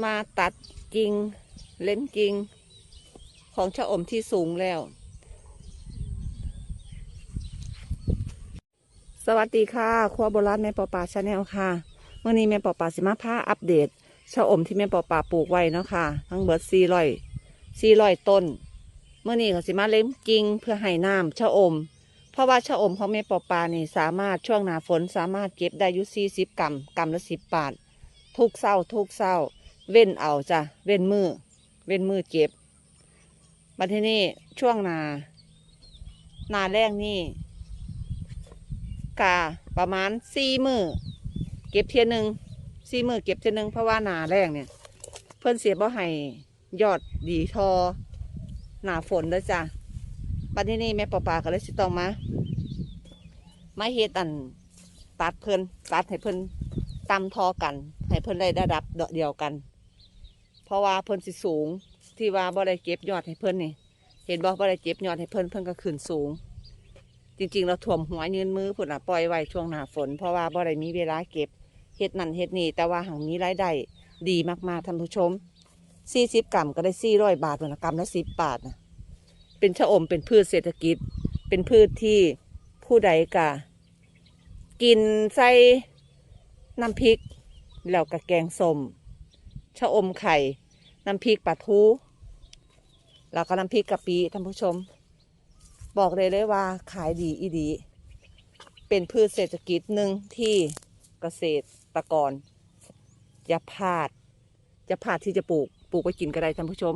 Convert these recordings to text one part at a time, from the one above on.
มาตัดกิ่งเล็มกิ่งของชะอมที่สูงแล้ว สวัสดีค่ะครัวโบราณแม่ปอปาชาแนลค่ะเมื่อนี้แม่ปอปาสิมาพาอัปเดตชะอมที่แม่ปอปาปลูกไว้เนาะค่ะ ทั้งเบิดสี่ร้อยสี่ร้อยต้นเมื่อนี้ก็สิมาเล็มกิ่งเพื่อให้น้ำชะอม เพราะว่าชะอมของแม่ปอปานี่สามารถช่วงหนาฝนสามารถเก็บได้อยุสี่สิบกรัมกรัมละสิบบาททุกเศร้าทุกเศร้า เว้นเอาจ้ะเว้นมือเว้นมือเก็บมาที่นี่ช่วงนานาแรกนี่กาประมาณสี่มือเก็บเทียหนึ่งสี่มือเก็บเทียหนึ่งเพราะว่านาแรกเนี่ย เพื่อนเสียบ่ให้ยอดดีทอ หนาฝนเด้อจ้ะบัดที่นี่แม่ปอปาก็เลยสิต้องมามาเฮ็ดอันตัดเพิ่นตัดให้เพิ่นตำทอกัน ให้เพิ่นได้ระดับเดียวกัน ราะว่าเพิ่นสิสูง ที่ว่าบ่ได้เก็บยอดให้เพิ่นนี่ เห็นบ่บ่ได้เก็บยอดให้เพิ่นเพิ่นก็ขึ้นสูง จริง ๆ เราถ่วมหัวยืนมือพุ่นน่ะปล่อยไว้ช่วงหน้าฝน เพราะว่าบ่ได้มีเวลาเก็บเฮ็ดนั่นเฮ็ดนี่แต่ว่าหังมีรายได้ดีมากๆท่านผู้ชม40กรัมก็ได้400บาทพุ่นน่ะกรัมละ10บาทนะเป็นชะอมเป็นพืชเศรษฐกิจ เป็นพืชที่ผู้ใดกะกินใส่น้ำพริกแล้วก็แกงส้มชะอมไข่ น้ำพริกปลาทูแล้วก็น้ำพริกกะปิท่านผู้ชม บอกเลยเลยว่าขายดีอีดี เป็นพืชเศรษฐกิจหนึ่งที่เกษตรกรอย่าพลาดอย่าพลาดที่จะปลูกปลูกไว้กินก็ได้ท่านผู้ชม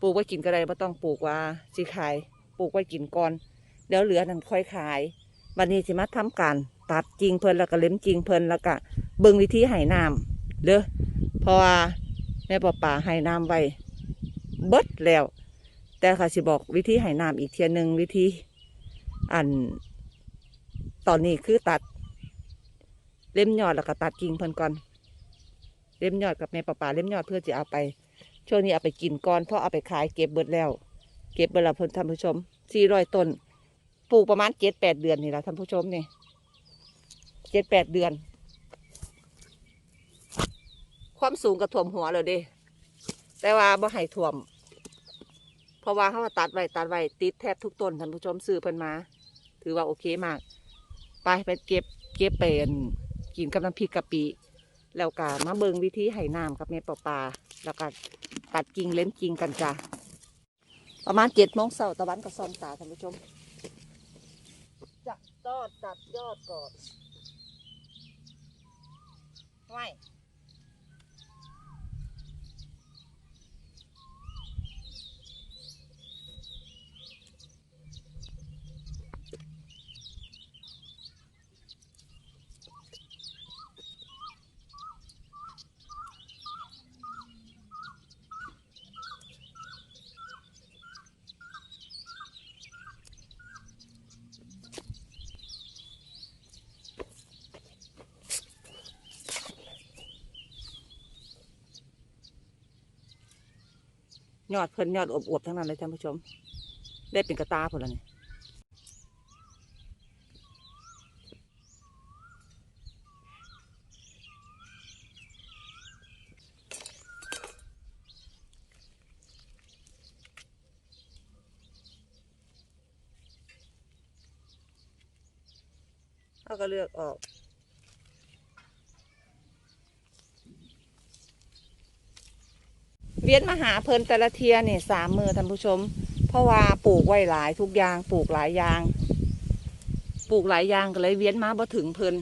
ปลูกไว้กินก็ได้ไม่ต้องปลูกว่าสิขายปลูกไว้กินก่อนเดี๋ยวเหลือนั่นค่อยขายวันนี้สิมาทำการตัดจริงเพิ่นแล้วก็เล็มจริงเพิ่นแล้วก็เบิ่งวิธีให้น้ำเด้อเพราะว่า แม่ปอป่าให้น้ำไว้เบิดแล้ว แต่ค่ะสิบอกวิธีให้น้ำอีกเทียหนึ่งวิธี อัน ตอนนี้คือตัด เล่มยอดแล้วก็ตัดกิ่งเพิ่นก่อน เล่มยอดกับแม่ปลาปลาเล่มยอดเพื่อจะเอาไป ช่วงนี้เอาไปกินก่อนเพราะเอาไปขายเก็บเบิดแล้ว เก็บเบิดแล้วเพิ่นท่านผู้ชมสี่ร้อยต้นปลูกประมาณเจ็ดแปดเดือนนี่แหละท่านผู้ชมนี่เจ็ดแปดเดือน ความสูงกระถ่วมหัวเลยเด้แต่ว่าบ่ให้ถ่วม เพราะว่าเขามาตัดไว้ตัดไว้ติดแทบทุกต้นท่านผู้ชมซื้อเพิ่นมา ถือว่าโอเคมาก ไปไปเก็บเก็บเป็นกินกับน้ำพริกกะปิแล้วก็มาเบิงวิธีให้น้ำกับแม่ปอปลาแล้วก็ตัดกิ่งเล่มกิ่งกันจ้ะประมาณเจ็ดโมงเช้าตะวันก็ซองตาท่านผู้ชมจัดยอดจัดยอดก่อนไม่ ยอดเพิ่นยอดอวบๆทั้งนั้นเลยท่านผู้ชม ได้เป็นกระตาผลแล้วนี่เขาก็เลือกออก เวียนมาหาเพลินแต่ละเทียเนี่ยสามมือท่านผู้ชม เพราะว่าปลูกไว้หลายทุกอย่างปลูกหลายอย่างปลูกหลายอย่างก็เลยเวียนมาบ่ถึงเพลิน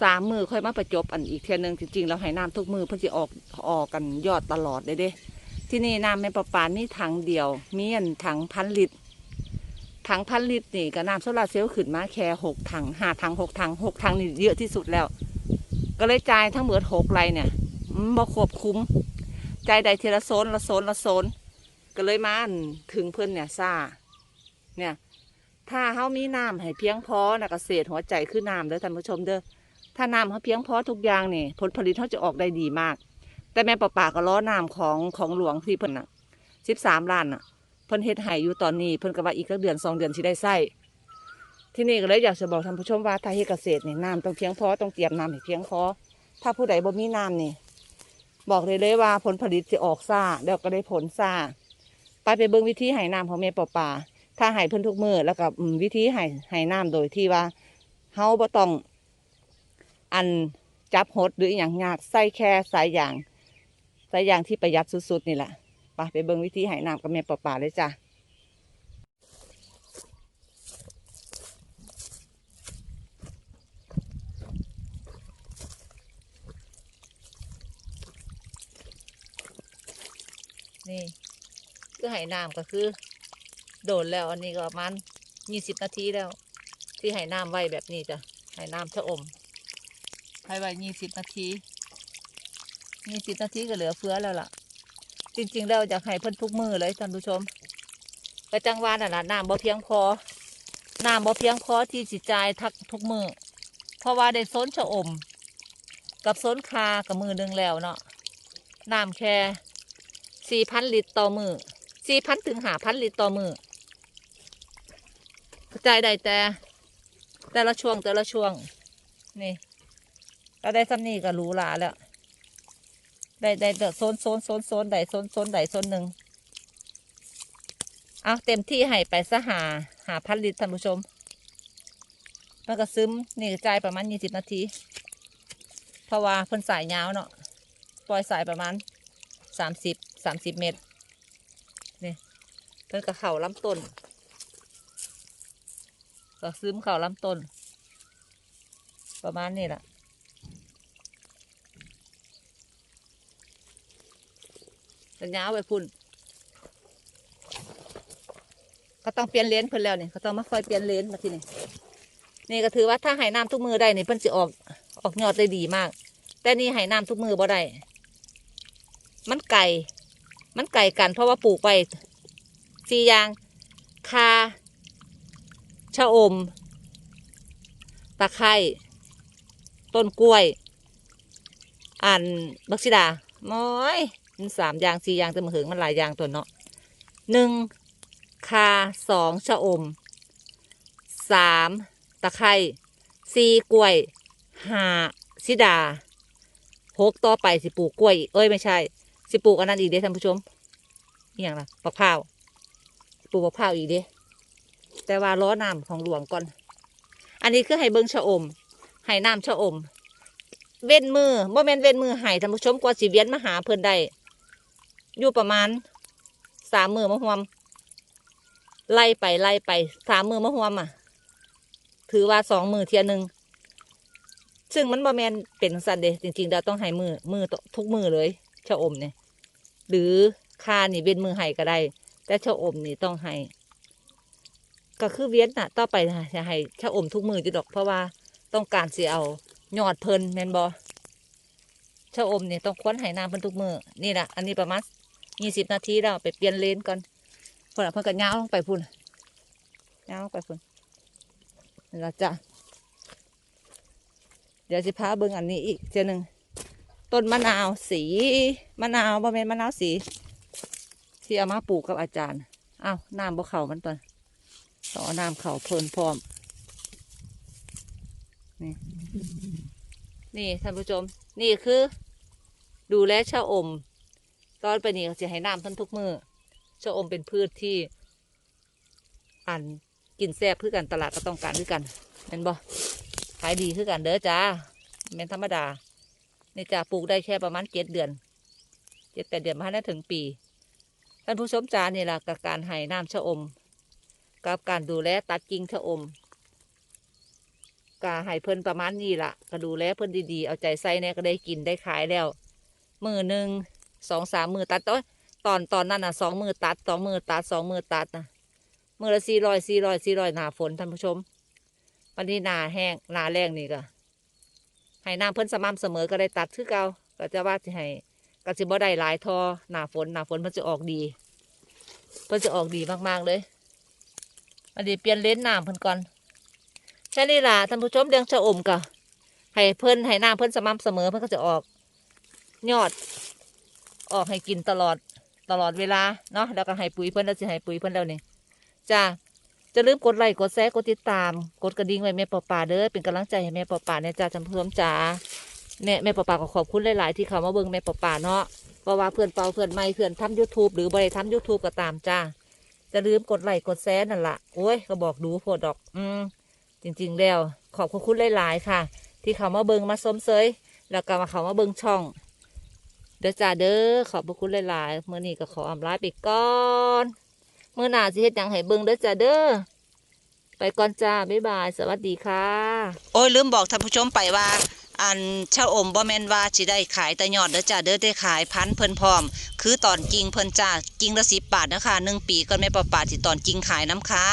สามมือค่อยมาประจบอันอีกเทียหนึงจริงๆเราให้น้ำทุกมือเพื่อจะออกออกกันยอดตลอดเลยเด้ ที่นี่น้ำในประปานี่ถังเดียวมีอันถังพันลิตรถังพันลิตรนี่กับน้ำโซลาเซลล์ขึ้นมาแค่หกถังห้าถังหกถังหกถังนี่เยอะที่สุดแล้ว ก็เลยจ่ายทั้งหมดหกไรเนี่ยบ่ควบคุ้ม ใจใดทีละโซนละโซนละโซนก็เลยมาถึงเพื่อนเนี่ยซาเนี่ยถ้าเขามีน้ำให้เพียงพอนะเกษตรหัวใจคือน้ำเด้อท่านผู้ชมเด้อถ้าน้ำเขาเพียงพอทุกอย่างนี่ผลผลิตเขาจะออกได้ดีมาก แต่แม่ป่าป่าก็ล้อน้ำของของหลวงที่เพิ่นน่ะสิบสามล้านน่ะเพิ่นเฮ็ดให้อยู่ตอนนี้เพิ่นก็ว่าอีกสักเดือนสองเดือนสิได้ใส่ที่นี่ก็เลยอยากจะบอกท่านผู้ชมว่าถ้าเฮ็ดเกษตรนี่น้ำต้องเพียงพอต้องเตรียมน้ำให้เพียงพอถ้าผู้ใดบ่มีน้ำนี่ บอกเลยเลยว่าผลผลิตจะออกซ่าแล้วก็ได้ผลซ่าไปไปเบิ้งวิธีไห้น้ำของเมย์ปอปาถ้าไห้เพิ่นทุกมือแล้วก็วิธีไห้ไห้น้ำโดยที่ว่าเฮาบ่ต้องอันจับหดหรืออย่างยากใส่แค่สายยางสายยางที่ประหยัดสุดๆนี่แหละไปไปเบิ้งวิธีไห้น้ำกับเมย์ปอปาเลยจ้ะนี่ คือให้น้ำก็คือ โดนแล้วอันนี้ก็ประมาณยี่สิบนาทีแล้ว ที่ให้น้ำไว้แบบนี้จ้ะให้น้ำชะอมให้ไว้ยี่สิบนาทียี่สิบนาทีก็เหลือเฟือแล้วล่ะ จริงๆแล้วอยากให้เพิ่นทุกมือเลยท่านผู้ชมกระจังหวานน่ะนะน้ำบ่เพียงพอน้ำบ่เพียงพอที่สิจ่ายทักทุกมือเพราะว่าได้ซนชะอม กับซนคากับมือหนึงแล้วเนาะน้ำแค่สี่พันลิตรต่อมือ สี่พันถึงหาพันลิตรต่อมือกระจายได้แต่ แต่ละช่วงแต่ละช่วง นี่ก็ได้ซ้ำนี่ก็หรูหราแล้ว ได้ได้เดโซนโซนโซนโซนใดโซนโซนใดโซนหนึ่งเอาเต็มที่ให้ไปซะหาหาพันลิตรท่านผู้ชมมันก็ซึมนี่กระจายประมาณยี่สิบนาที เพราะว่าเพิ่นสายยาวเนาะปล่อยสายประมาณสามสิบสามสิบเมตร เพิ่นก็เข่าลำต้นก็ซึมเข่าลำต้น ประมาณนี้แหละสัญญาไว้พุ่นก็ต้องเปลี่ยนเลนเพิ่นแล้วนี่ก็ต้องมาคอยเปลี่ยนเลนมาทีนี่นี่ก็ถือว่าถ้าให้น้ำทุกมือได้นี่เพิ่นจะออกออกยอดได้ดีมาก แต่นี่ให้น้ำทุกมือบ่ได้มันไก่มันไก่กันเพราะว่าปลูกไป สี่อย่างคาชะอม ตะไคร้ต้นกล้วย อันบักซิดาม้อยมันสามอย่างสี่อย่างแต่มาถึงมันหลายอย่างตัวเนาะหนึ่งคาสองชะอมสามตะไคร้สี่กล้วยห้าซิดาหกต่อไปสิปลูกกล้วย เอ้ยไม่ใช่ สิปลูกอันนั้นอีกเด้ท่านผู้ชมนี่อย่างละบักพร้าว ปลูกบักพร้าวอีกเด้แต่ว่าล้อน้ำของหลวงก่อน อันนี้คือให้เบิ้งชะอมให้น้ำชะอม เว้นมือบ่แม่นเว้นมือให้ท่านผู้ชมกว่าสิเวียนมาหาเพิ่นได้อยู่ประมาณสามมือมะฮวมไล่ไปไล่ไปสามมือมะฮวมอะ ถือว่าสองมือเทียหนึ่งซึ่งมันบ่แมนเป็นสันเดะจริงๆเราต้องให้มือมือทุกมือเลยชะอมเนี่ยหรือคานี่เว้นมือให้ก็ได้ แต่ชะอมนี่ต้องให้ก็คือเวียนน่ะ ต่อไปจะให้ชะอมทุกมือจุดดอกเพราะว่าต้องการสิเอายอดเพลินแมนบอชะอมเนี่ยต้องควนให้น้ำเพิ่นทุกมือนี่แหละอันนี้ประมาณยี่สิบนาทีแล้วไปเปลี่ยนเลนก่อนเพิ่นน่ะเพิ่นก็ย้าลงไปพุ่นย้าลงไปพุ่นนี่ละจ้ะเดี๋ยวสิพาเบิ่งอันนี้อีกเจ้หนึ่งต้นมะนาวสีมะนาวบ่แม่นมะนาวสี ที่เอามาปลูกกับอาจารย์อ้าวน้ำบ่เข่ามันตอนต่อน้ำเข่าเพลินพร้อม นี่นี่ท่านผู้ชม นี่คือ ดูแลชะอม ตอนไปนี่เขาจะให้น้ำท่านทุกมือชะอมเป็นพืชที่อันกินแซ่บคือกันตลาดก็ต้องการคือกันเห็นบ่ขายดีคือกันเด้อจ้าเป็นธรรมดานี่จ้าปลูกได้แค่ประมาณเจ็ดเดือนเจ็ดแปดเดือนมาได้ถึงปี ท่านผู้ชมจานี่แหละกับการให้น้ำชะอม กับการดูแลตัดกิ่งชะอมกาให้เพิ่นประมาณนี้ละก็ดูแลเพิ่นดีๆ เอาใจใส่เนี่ยก็ได้กินได้ขายแล้ว มือหนึ่งสองสามมือตัดตอนตอนนั้นอะสองมือตัดสองมือตัดสองมือตัดนะมือละสี่ร้อยสี่ร้อยสี่ร้อยหนาฝนท่านผู้ชมวันนี้หนาแห้งหนาแรงนี่ก็ให้น้ำเพิ่นสม่ำเสมอก็ได้ตัดคือเก่าก็จะว่าจะให้ก็จะบ่ได้หลายทอหนาฝนหนาฝนมันจะออกดี เพิ่นจะออกดีมากๆเลยอันนี้เปลี่ยนเลนส์น้ำเพิ่นก่อนแค่นี้ล่ะท่านผู้ชมเรื่องชะอมก็ให้เพิ่นให้น้ำเพิ่นสม่ำเสมอเพิ่นก็จะออกยอด ออกให้กินตลอดตลอดเวลาเนาะแล้วก็ให้ปุ๋ยเพิ่นแล้วจะให้ปุ๋ยเพิ่นแล้วนี่จ้าจะลืมกดไลค์กดแชร์กดติดตาม กดกระดิ่งไว้แม่ปอป่าเด้อเป็นกำลังใจให้แม่ปอป่าเนี่ยจ้าท่านผู้ชมจ้าแม่แม่ปอป่าก็ขอบคุณหลาย ๆ ที่เขามาเบิ่งแม่ปอป่าเนาะ เพราะว่าเพื่อนเป่าเพื่อนไม่เพื่อนทำ YouTube หรือบ่ได้ทำ YouTube ก็ตามจ้าจะลืมกดไลค์กดแชร์นั่นละโอ้ยก็บอกดูโพดดอก อืมจริง ๆ แล้ว ขอบคุณหลาย ๆ ค่ะ ที่เขามาเบิงมาสมเสยแล้วก็มาเขามาเบิงช่อง เด้อจ้าเด้อขอบคุณหลาย ๆ เมื่อนี้ก็ขออำลาไปก่อนเมื่อหน้าสิเฮ็ดยังให้เบิงเด้อจ้าเด้อไปก่อนจ้าบ๊ายบาย สวัสดีค่ะ โอ้ยลืมบอกท่านผู้ชมไปว่า อันชาอมบ่แม่นว่าสิได้ขายแต่ยอดเด้อจ้าเด้อได้ขายพันเพิ่นพร้อม คือตอนกิ่งเพิ่นจ้ากิ่งละสิบบาทนะคะหนึ่งปีก็ไม่ประปาที่ตอนกิ่งขายน้ำค้า